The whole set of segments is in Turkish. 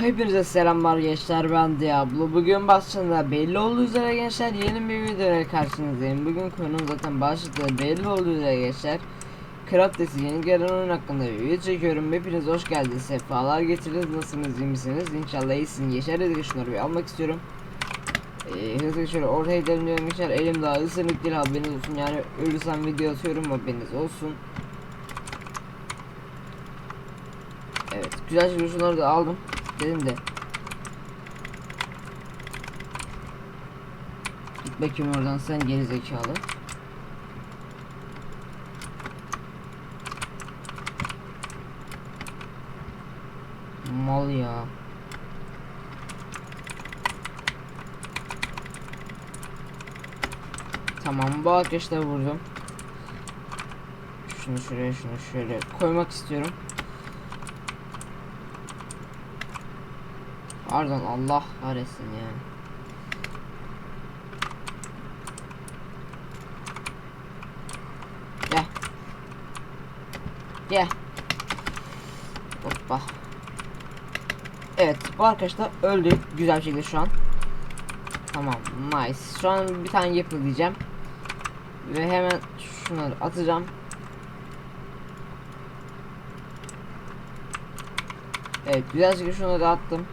Hepinize selamlar gençler ben Diablo. Bugün başında belli olduğu üzere gençler yeni bir videoya karşınızdayım. Bugün konum zaten başlıkta belli olduğu üzere gençler. Kraftes'i yeni gelen oyun hakkında bir video çekiyorum. Hepiniz hoş geldiniz. Sefalar getirdiniz. Nasılsınız iyi misiniz? İnşallah iyisiniz. Yaşar dedik şunları bir almak istiyorum. Ee, hızlı şöyle ortaya gidelim diyorum gençler. Elim daha ısınık değil haberiniz olsun. Yani ölürsem video atıyorum haberiniz olsun. Evet güzel şunları da aldım. Dedim de. Git bakayım oradan sen geri zekalı. Mal ya. Tamam bu arkadaşlar vurdum. Şunu şuraya şunu şöyle koymak istiyorum. Pardon Allah kahretsin ya. Gel. Gel. Hoppa. Evet bu arkadaşlar öldü güzel bir şekilde şu an. Tamam nice. Şu an bir tane yapı diyeceğim. Ve hemen şunları atacağım. Evet güzel şekilde şunları attım.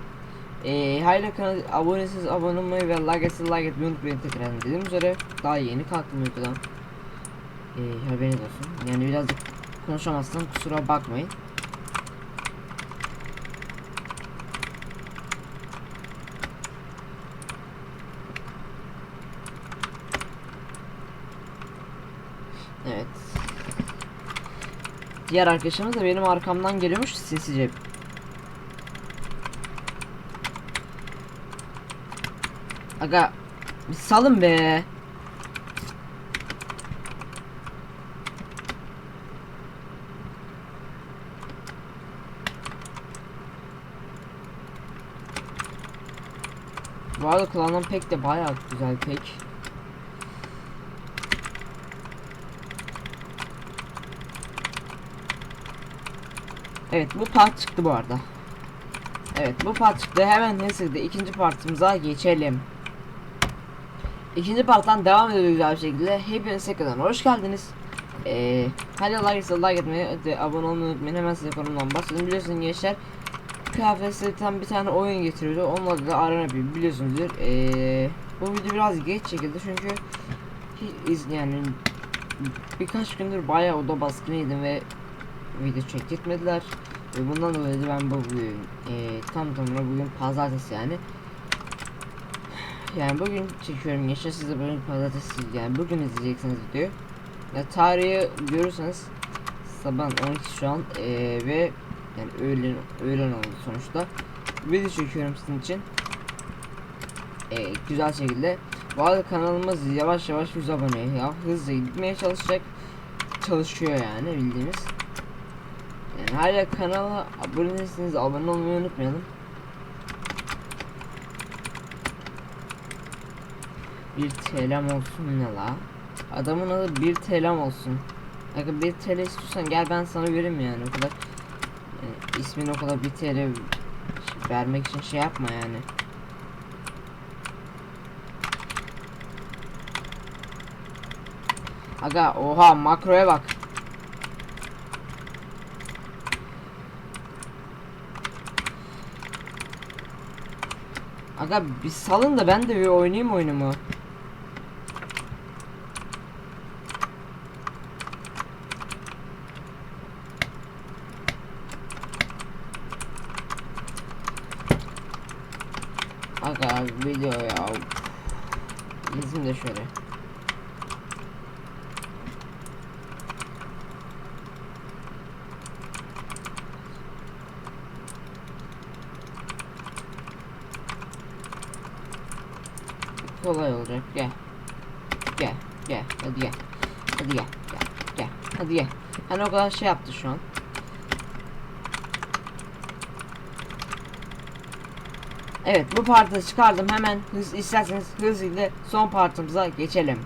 Ee, hala kanal abonesiniz abone olmayı ve like etsin like etmeyi unutmayın tekrar dediğim üzere daha yeni kalktım uykudan. Ee, haberiniz olsun. Yani birazcık konuşamazsam kusura bakmayın. Evet. Diğer arkadaşımız da benim arkamdan geliyormuş sessizce. Aga bir salın be. Bu arada kullanılan pek de bayağı güzel pek. Evet bu part çıktı bu arada. Evet bu part çıktı. Hemen hızlıca ikinci partımıza geçelim. İkinci parttan devam ediyoruz güzel bir şekilde. Hepiniz tekrardan hoş geldiniz. Ee, hadi like, like etmeyi, hadi abone olmayı unutmayın. Hemen size konumdan bahsedeyim. Biliyorsunuz gençler kıyafetten bir tane oyun getiriyordu. Onun da Arena bir biliyorsunuzdur. Ee, bu video biraz geç çekildi çünkü iz yani birkaç gündür bayağı oda baskınıydım ve video çektirtmediler. Ve bundan dolayı ben bu bugün e, tam tamına bugün pazartesi yani yani bugün çekiyorum gençler siz de bugün pazartesi yani bugün izleyeceksiniz videoyu. Ya tarihi görürseniz sabah 12 şu an ee, ve yani öğlen öğlen oldu sonuçta. Video çekiyorum sizin için. Ee, güzel şekilde. Bu arada kanalımız yavaş yavaş 100 abone ya hızlı gitmeye çalışacak. Çalışıyor yani bildiğimiz. Yani hala kanala abone değilseniz abone olmayı unutmayalım. Bir TL'm olsun ne la? Adamın adı bir TL'm olsun. Aga bir TL istiyorsan gel ben sana vereyim yani o kadar. Yani ismini o kadar bir TL vermek için şey yapma yani. Aga oha makroya bak. Aga bir salın da ben de bir oynayayım oyunumu. Aga video ya. İzin de şöyle. kolay olacak. Gel. Gel gel. Hadi gel. Hadi gel gel gel. Hadi gel. Hani o kadar şey yaptı şu an Evet bu partı çıkardım. Hemen hız isterseniz hızlı son partımıza geçelim